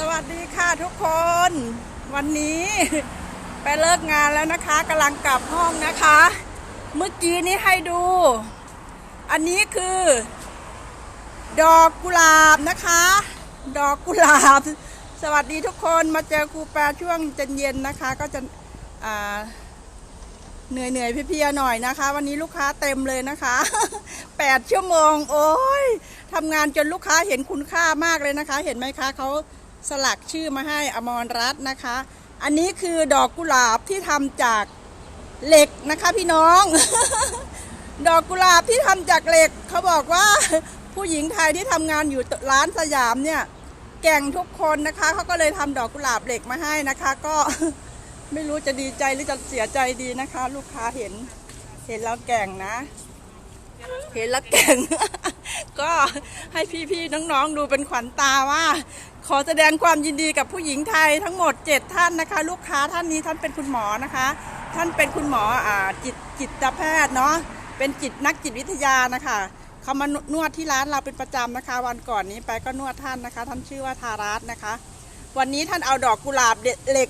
สวัสดีค่ะทุกคน วันนี้ ไปเลิกงานแล้วนะคะกำลังกลับห้องนะคะ เมื่อกี้นี้ให้ดู อันนี้คือ ดอกกุหลาบนะคะ ดอกกุหลาบ สวัสดีทุกคนมาเจอครูแปรช่วงเย็นๆนะคะ ก็จะเหนื่อยเหนื่อยเพียๆหน่อยนะคะ วันนี้ลูกค้าเต็มเลยนะคะแปดชั่วโมง โอ้ยทำงานจนลูกค้าเห็นคุณค่ามากเลยนะคะ เห็นไหมคะเขา สลักชื่อมาให้อมรรัตน์นะคะ อันนี้คือดอกกุหลาบที่ทำจากเหล็กนะคะพี่น้อง ดอกกุหลาบที่ทำจากเหล็กเขาบอกว่าผู้หญิงไทยที่ทำงานอยู่ร้านสยามเนี่ยแก่งทุกคนนะคะเขาก็เลยทำดอกกุหลาบเหล็กมาให้นะคะ ก็ไม่รู้จะดีใจหรือจะเสียใจดีนะคะ ลูกค้าเห็น เห็นแล้วแก่งนะ เห็นแล้วแก่ง ก็ให้พี่ๆน้องๆดูเป็นขวัญตาว่า ขอแสดงความยินดีกับผู้หญิงไทยทั้งหมด 7 ท่านนะคะ ลูกค้าท่านนี้ท่านเป็นคุณหมอนะคะ ท่านเป็นคุณหมออจิตจิตแพทย์เนาะเป็นจิตนักจิตวิทยานะคะเขามานวดที่ร้านเราเป็นประจำนะคะ วันก่อนนี้ไปก็นวดท่านนะคะ ท่านชื่อว่าทารัตนะคะ วันนี้ท่านเอาดอกกุหลาบเหล็ก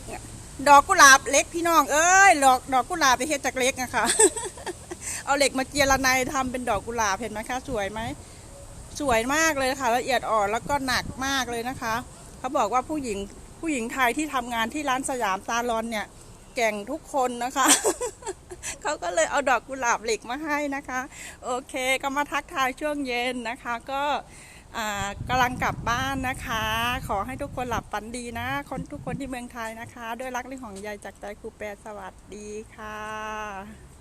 ดอกกุหลาบเล็กพี่น้องเอ้ยดอกดอกกุหลาบไปเฮ็ดจากเล็กนะคะเอาเหล็กมาเจียระไนทำเป็นดอกกุหลาบเห็นไหมคะสวยไหม สวยมากเลยค่ะ ละเอียดอ่อนแล้วก็หนักมากเลยนะคะ เขาบอกว่าผู้หญิงผู้หญิงไทยที่ทำงานที่ร้านสยามซาลอนเนี่ยแก่งทุกคนนะคะ เขาก็เลยเอาดอกกุหลาบเหล็กมาให้นะคะ โอเคก็มาทักทายช่วงเย็นนะคะ ก็กำลังกลับบ้านนะคะ ขอให้ทุกคนหลับฝันดีนะ คนทุกคนที่เมืองไทยนะคะ ด้วยรักและห่วงใยจากใจครูแปรสวัสดีค่ะ